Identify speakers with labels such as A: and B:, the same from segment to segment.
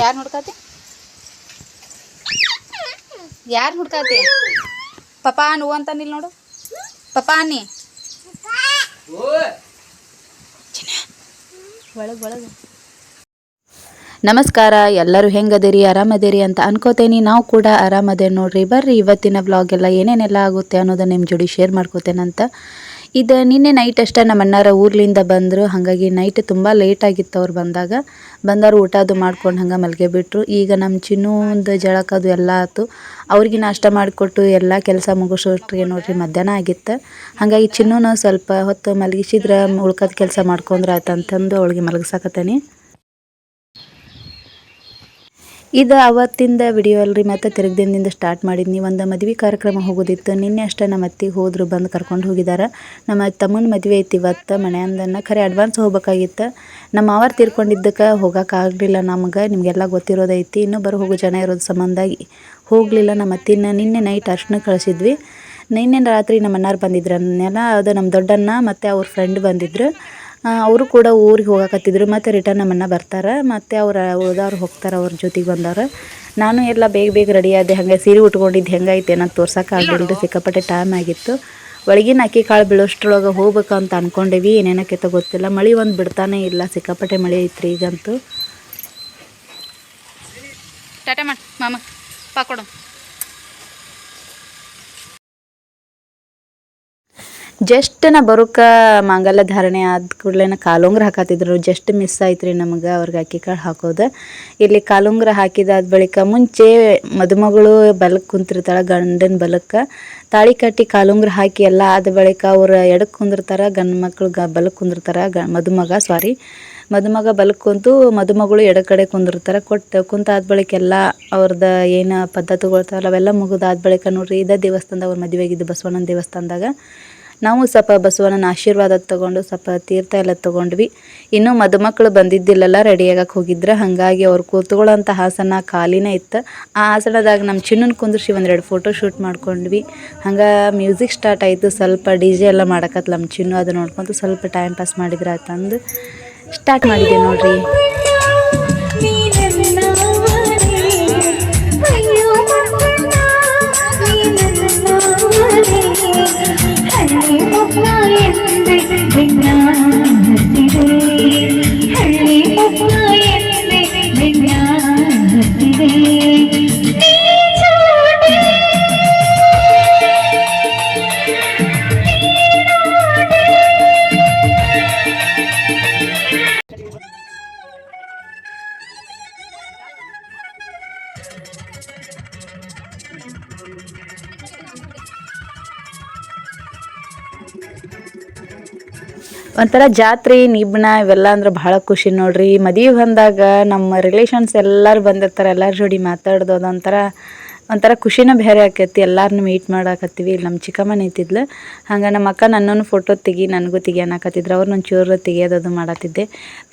A: ಯಾರು ಹುಡ್ಕಾತಿ? ಯಾರು ಹುಡ್ಕಾತಿ? ಪಪಾ ನೋವು ಅಂತ ನಿಲ್ ನೋಡು. ಪಪಾ ನೀ ನಮಸ್ಕಾರ, ಎಲ್ಲರೂ ಹೆಂಗದಿರಿ, ಆರಾಮದಿರಿ ಅಂತ ಅನ್ಕೋತೇನಿ. ನಾವು ಕೂಡ ಆರಾಮದೇ ನೋಡ್ರಿ. ಬರ್ರಿ, ಇವತ್ತಿನ ಬ್ಲಾಗ್ ಎಲ್ಲ ಏನೇನೆಲ್ಲ ಆಗುತ್ತೆ ಅನ್ನೋದನ್ನ ನಿಮ್ಮ ಜೋಡಿ ಶೇರ್ ಮಾಡ್ಕೋತೇನಂತ ಇದು ನಿನ್ನೆ ನೈಟ್ ಅಷ್ಟೇ ನಮ್ಮ ಅಣ್ಣಾರ ಊರ್ಲಿಂದ ಬಂದರು. ಹಾಗಾಗಿ ನೈಟ್ ತುಂಬ ಲೇಟ್ ಆಗಿತ್ತು ಅವ್ರು ಬಂದಾಗ. ಬಂದವ್ರು ಊಟ ಅದು ಮಾಡ್ಕೊಂಡು ಹಂಗೆ ಮಲ್ಗೆ ಬಿಟ್ರು ಈಗ ನಮ್ಮ ಚಿನ್ನೂಂದು ಜಳಕ ಅದು ಎಲ್ಲ ಆಯ್ತು ಅವ್ರಿಗೆ ನಾಷ್ಟ ಮಾಡಿಕೊಟ್ಟು ಎಲ್ಲ ಕೆಲಸ ಮುಗಿಸೋಷ್ಟ್ರಿಗೆ ನೋಡ್ರಿ ಮಧ್ಯಾಹ್ನ ಆಗಿತ್ತು. ಹಾಗಾಗಿ ಚಿನ್ನೂನ ಸ್ವಲ್ಪ ಹೊತ್ತು ಮಲಗಿಸಿದ್ರೆ ಉಳ್ಕದ ಕೆಲಸ ಮಾಡ್ಕೊಂಡ್ರೆ ಆಯ್ತು ಅಂತಂದು ಅವಳಿಗೆ ಮಲಗಿಸಾಕತ್ತೇನಿ. ಇದು ಅವತ್ತಿಂದ ವಿಡಿಯೋ ಅಲ್ರಿ, ಮತ್ತೆ ತಿರುಗಿ ದಿನದಿಂದ ಸ್ಟಾರ್ಟ್ ಮಾಡಿದ್ನಿ ಒಂದು ಮದುವೆ ಕಾರ್ಯಕ್ರಮ ಹೋಗೋದಿತ್ತು. ನಿನ್ನೆ ಅಷ್ಟೇ ನಮ್ಮ ಅತ್ತಿಗೆ ಹೋದ್ರು, ಬಂದು ಕರ್ಕೊಂಡು ಹೋಗಿದ್ದಾರೆ ನಮ್ಮ ತಮ್ಮನ ಮದುವೆ ಐತಿ ಇವತ್ತು, ಮನೆಯಿಂದನ ಖರೆ ಅಡ್ವಾನ್ಸ್ ಹೋಗ್ಬೇಕಾಗಿತ್ತು. ನಮ್ಮ ಮಾವಾರ್ ತೀರ್ಕೊಂಡಿದ್ದಕ್ಕೆ ಹೋಗೋಕ್ಕಾಗಲಿಲ್ಲ ನಮ್ಗೆ, ನಿಮಗೆಲ್ಲ ಗೊತ್ತಿರೋದೈತಿ. ಇನ್ನೂ ಬರೋ ಹೋಗೋ ಜನ ಇರೋದು ಸಂಬಂಧಾಗಿ ಹೋಗಲಿಲ್ಲ ನಮ್ಮ ಅತ್ತಿನ. ನಿನ್ನೆ ನೈಟ್ ಅರ್ಶನ ಕಳಿಸಿದ್ವಿ. ನಿನ್ನೆ ರಾತ್ರಿ ನಮ್ಮ ಅಣ್ಣಾರು ಬಂದಿದ್ರು. ಅನ್ನೆಲ್ಲ ಅದು ನಮ್ಮ ದೊಡ್ಡಣ್ಣ ಮತ್ತು ಅವ್ರ ಫ್ರೆಂಡ್ ಬಂದಿದ್ರು. ಅವರು ಕೂಡ ಊರಿಗೆ ಹೋಗಕತ್ತಿದ್ರು ಮತ್ತು ರಿಟರ್ನ್ ನಮ್ಮನ್ನ ಬರ್ತಾರೆ ಮತ್ತು ಅವ್ರು ಉಳ್ದವ್ರು ಹೋಗ್ತಾರೆ ಅವ್ರ ಜೊತೆಗೆ ಬಂದವರು. ನಾನು ಎಲ್ಲ ಬೇಗ ಬೇಗ ರೆಡಿ ಆದೆ ಹಾಗೆ ಸೀರೆ ಉಟ್ಕೊಂಡಿದ್ದು ಹೆಂಗೈತೆ ನಾನು ತೋರ್ಸೋಕ್ಕಾಗಲಿಲ್ಲ ಸಿಕ್ಕಾಪಟ್ಟೆ ಟೈಮ್ ಆಗಿತ್ತು. ಒಳಗಿನ ಅಕ್ಕಿ ಕಾಳು ಬೀಳೋಷ್ಟ್ರೊಳಗೆ ಹೋಗ್ಬೇಕಂತ ಅಂತ ಅಂದ್ಕೊಂಡೇವಿ ಏನೇನಕ್ಕೈತೆ ಗೊತ್ತಿಲ್ಲ. ಮಳೆ ಒಂದು ಬಿಡ್ತಾನೆ ಇಲ್ಲ ಸಿಕ್ಕಾಪಟ್ಟೆ ಮಳೆ ಐತ್ರಿ ಈಗಂತೂ. ಟಾಟಾ ಮಾಡಿ ಮಾಮ ಪಾಕೊಡು ಜಸ್ಟ್ ನಾ ಬರೋಕ ಮಾಂಗಲ್ಯ ಧಾರಣೆ ಆದ ಕೂಡಲೇ ಕಾಲುಂಗ್ರ ಹಾಕತ್ತಿದ್ರು. ಜಸ್ಟ್ ಮಿಸ್ ಆಯ್ತು ರೀ ನಮಗೆ ಅವ್ರಿಗೆ ಅಕ್ಕಿ ಕಾಳು ಹಾಕೋದು. ಇಲ್ಲಿ ಕಾಲುಂಗ್ರ ಹಾಕಿದಾದ ಬಳಿಕ ಮುಂಚೆ ಮದುಮಗಳು ಬಲಕ್ಕೆ ಕುಂತಿರ್ತಾಳೆ, ಗಂಡನ ಬಲಕ್ಕೆ. ತಾಳಿ ಕಟ್ಟಿ ಕಾಲುಂಗ್ರ ಹಾಕಿ ಎಲ್ಲ ಆದ ಬಳಿಕ ಅವ್ರು ಎಡಕ್ಕೆ ಕುಂದಿರ್ತಾರೆ, ಗಂಡು ಮಕ್ಕಳು ಗ ಬಲಕ್ಕೆ ಕುಂದಿರ್ತಾರೆ, ಗ ಮದುಮಗ ಸಾರಿ ಮದುಮಗ ಬಲಕ್ಕೆ ಕುಂತು ಮದುಮಗಳು ಎಡ ಕಡೆ ಕುಂದಿರ್ತಾರೆ, ಕೊಟ್ಟು ಕುಂತಾದ ಬಳಿಕ ಎಲ್ಲ ಅವ್ರದ್ದು ಏನು ಪದ್ಧತಿಗಳು ಅವೆಲ್ಲ ಮುಗಿದಾದ ಬಳಿಕ ನೋಡ್ರಿ ಇದೇ ದೇವಸ್ಥಾನದಾಗ ಅವ್ರ ಮದುವೆ ಆಗಿದ್ದು ಬಸವಣ್ಣನ ದೇವಸ್ಥಾನದಾಗ. ನಾವು ಸ್ವಲ್ಪ ಬಸವಣ್ಣನ ಆಶೀರ್ವಾದ ತಗೊಂಡು ಸ್ವಲ್ಪ ತೀರ್ಥ ಎಲ್ಲ ತಗೊಂಡ್ವಿ. ಇನ್ನೂ ಮದುಮಕ್ಕಳು ಬಂದಿದ್ದಿಲ್ಲಲ್ಲ ರೆಡಿಯಾಗಕ್ಕೆ ಹೋಗಿದ್ರೆ. ಹಾಗಾಗಿ ಅವ್ರು ಕೂತ್ಕೊಳ್ಳೋಂಥ ಹಾಸನ ಖಾಲಿನೇ ಇತ್ತು. ಆ ಹಾಸನದಾಗ ನಮ್ಮ ಚಿನ್ನನ ಕುಂದ್ರಿಸಿ ಒಂದೆರಡು ಫೋಟೋ ಶೂಟ್ ಮಾಡ್ಕೊಂಡ್ವಿ. ಹಂಗೆ ಮ್ಯೂಸಿಕ್ ಸ್ಟಾರ್ಟ್ ಆಯಿತು. ಸ್ವಲ್ಪ ಡಿ ಜೆ ಎಲ್ಲ ಮಾಡಕತ್ತು ನಮ್ಮ ಚಿನ್ನು. ಅದು ನೋಡ್ಕೊಂತು ಸ್ವಲ್ಪ ಟೈಮ್ ಪಾಸ್ ಮಾಡಿದ್ರೆ ಆತಂದು ಸ್ಟಾರ್ಟ್ ಮಾಡಿದ್ದೆ ನೋಡ್ರಿ.
B: ಹಳ್ಳಿ
A: ಒಂಥರ ಜಾತ್ರೆ, ನಿಬ್ಣ ಇವೆಲ್ಲ ಅಂದ್ರೆ ಭಾಳ ಖುಷಿ ನೋಡ್ರಿ. ಮದುವೆ ಬಂದಾಗ ನಮ್ಮ ರಿಲೇಷನ್ಸ್ ಎಲ್ಲರೂ ಬಂದಿರ್ತಾರೆ, ಎಲ್ಲರ ಜೋಡಿ ಮಾತಾಡೋದು ಅದೊಂಥರ ಒಂಥರ ಖುಷಿನೇ ಬೇರೆ ಆಕೈತಿ ಎಲ್ಲರನ್ನೂ ಮೀಟ್ ಮಾಡಾಕತ್ತೀವಿ. ಇಲ್ಲಿ ನಮ್ಮ ಚಿಕ್ಕಮ್ಮ ನಿಂತಿದ್ಲು. ಹಂಗೆ ನಮ್ಮ ಅಕ್ಕ ನನ್ನನ್ನು ಫೋಟೋ ತೆಗಿ, ನನಗೂ ತೆಗಿಯನ್ನಾಕತ್ತಿದ್ರು ಅವ್ರು ನನ್ನ ಚೂರು ತೆಗಿಯೋದದು ಮಾಡತ್ತಿದ್ದೆ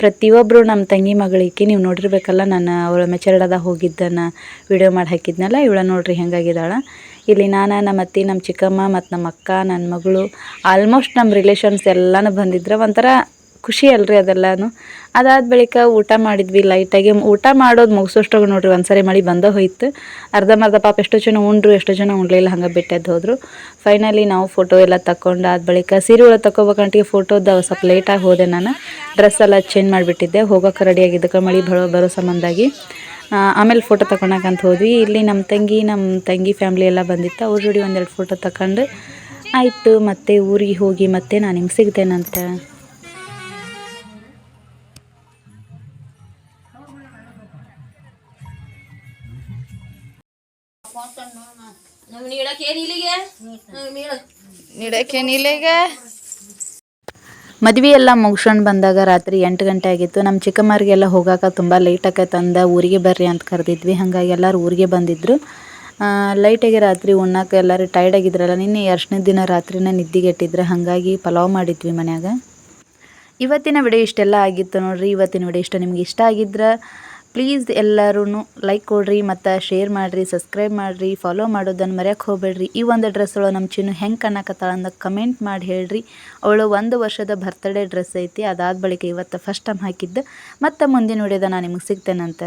A: ಪ್ರತಿಯೊಬ್ಬರು ನಮ್ಮ ತಂಗಿ ಮಗಳಿಗೆ ನೀವು ನೋಡಿರ್ಬೇಕಲ್ಲ ನಾನು ಅವಳ ಮೆಚರ್ಡದ ಹೋಗಿದ್ದನ್ನು ವಿಡಿಯೋ ಮಾಡಿ ಹಾಕಿದ್ನಲ್ಲ, ಇವಳ ನೋಡ್ರಿ ಹೆಂಗಾಗಿದ್ದಾಳೆ. ಇಲ್ಲಿ ನಾನು, ನಮ್ಮ ಅತ್ತಿ, ನಮ್ಮ ಚಿಕ್ಕಮ್ಮ ಮತ್ತು ನಮ್ಮ ಅಕ್ಕ ನನ್ನ ಮಗಳು ಆಲ್ಮೋಸ್ಟ್ ನಮ್ಮ ರಿಲೇಷನ್ಸ್ ಎಲ್ಲನೂ ಬಂದಿದ್ರು. ಒಂಥರ ಖುಷಿ ಅಲ್ರಿ ಅದೆಲ್ಲನೂ. ಅದಾದ ಬಳಿಕ ಊಟ ಮಾಡಿದ್ವಿ ಲೈಟಾಗಿ ಊಟ ಮಾಡೋದು ಮುಗಿಸೋಷ್ಟಾಗ ನೋಡ್ರಿ ಒಂದ್ಸರಿ ಮಳೆ ಬಂದ ಹೋಯ್ತು. ಅರ್ಧಂಬರ್ಧ ಪಾಪ ಎಷ್ಟೋ ಜನ ಉಂಡ್ರು, ಎಷ್ಟೋ ಜನ ಉಣ್ಲಿಲ್ಲ, ಹಂಗೆ ಬಿಟ್ಟದ್ದು ಹೋದ್ರು. ಫೈನಲಿ ನಾವು ಫೋಟೋ ಎಲ್ಲ ತಗೊಂಡು ಆದ ಬಳಿಕ ಸೀರೆ ಒಳಗೆ ತಗೋಬೇಕಂಟಿಗೆ ಫೋಟೋದ ಸ್ವಲ್ಪ ಲೇಟಾಗಿ ಹೋದೆ ನಾನು. ಡ್ರೆಸ್ ಎಲ್ಲ ಚೇಂಜ್ ಮಾಡಿಬಿಟ್ಟಿದ್ದೆ. ಹೋಗೋಕೆ ರೆಡಿಯಾಗಿದ್ದಕ್ಕೆ ಮಳೆ ಬರೋ ಬರೋ ಸಂಬಂಧಾಗಿ ಆಮೇಲೆ ಫೋಟೋ ತಗೊಳಕಂತ ಹೋದ್ವಿ. ಇಲ್ಲಿ ನಮ್ಮ ತಂಗಿ ನಮ್ಮ ತಂಗಿ ಫ್ಯಾಮ್ಲಿ ಎಲ್ಲ ಬಂದಿತ್ತು. ಅವ್ರ ಜೋಡಿ ಒಂದೆರಡು ಫೋಟೋ ತಗೊಂಡು ಆಯಿತು. ಮತ್ತೆ ಊರಿಗೆ ಹೋಗಿ ಮತ್ತೆ ನಾನು ನಿಮ್ಗೆ ಸಿಗ್ತೇನಂತ. ನೀಡಕ್ಕೇನಿಲ್ಲ ಈಗ ಮದ್ವೆ ಎಲ್ಲ ಮುಗಿಸ್ಕೊಂಡು ಬಂದಾಗ ರಾತ್ರಿ ಎಂಟು ಗಂಟೆ ಆಗಿತ್ತು. ನಮ್ಮ ಚಿಕ್ಕಮ್ಮರಿಗೆಲ್ಲ ಹೋಗಾಕ ತುಂಬ ಲೇಟ್ ಆಕೈತೆ ಅಂದ ಊರಿಗೆ ಬರ್ರಿ ಅಂತ ಕರೆದಿದ್ವಿ. ಹಾಗಾಗಿ ಎಲ್ಲರೂ ಊರಿಗೆ ಬಂದಿದ್ರು. ಲೈಟಾಗಿ ರಾತ್ರಿ ಉಣ್ಣಕ್ಕೆ ಎಲ್ಲರೂ ಟೈರ್ಡ್ ಆಗಿದ್ರಲ್ಲ, ನಿನ್ನೆ ಎರಡನೇ ದಿನ ರಾತ್ರಿನೇ ನಿದ್ದಿಗೆಟ್ಟಿದ್ರೆ ಹಾಗಾಗಿ ಪಲಾವ್ ಮಾಡಿದ್ವಿ ಮನ್ಯಾಗ. ಇವತ್ತಿನ ವಿಡಿಯೋ ಇಷ್ಟೆಲ್ಲ ಆಗಿತ್ತು ನೋಡ್ರಿ. ಇವತ್ತಿನ ವಿಡಿಯೋ ಇಷ್ಟ ನಿಮ್ಗೆ ಇಷ್ಟ ಆಗಿದ್ರೆ ಪ್ಲೀಸ್ ಎಲ್ಲರೂ ಲೈಕ್ ಕೊಡ್ರಿ, ಮತ್ತು ಶೇರ್ ಮಾಡಿರಿ ಸಬ್ಸ್ಕ್ರೈಬ್ ಮಾಡಿರಿ ಫಾಲೋ ಮಾಡೋದನ್ನು ಮರೆಯಕ್ಕೆ ಹೋಗಬೇಡ್ರಿ. ಈ ಒಂದು ಡ್ರೆಸ್ ಒಳಗೆ ನಮ್ಮ ಚಿನ್ನು ಹೆಂಗೆ ಕಾಣಕತ್ತಾಳ ಅಂತ ಕಮೆಂಟ್ ಮಾಡಿ ಹೇಳ್ರಿ. ಅವಳು ಒಂದು ವರ್ಷದ ಬರ್ತ್ಡೇ ಡ್ರೆಸ್ ಐತಿ ಅದಾದ ಬಳಿಕ ಇವತ್ತು ಫಸ್ಟ್ ಟೈಮ್ ಹಾಕಿದ್ದು. ಮತ್ತು ಮುಂದಿನ ವಿಡಿಯೋದ ನಾನು ನಿಮಗೆ ಸಿಗ್ತೇನಂತ.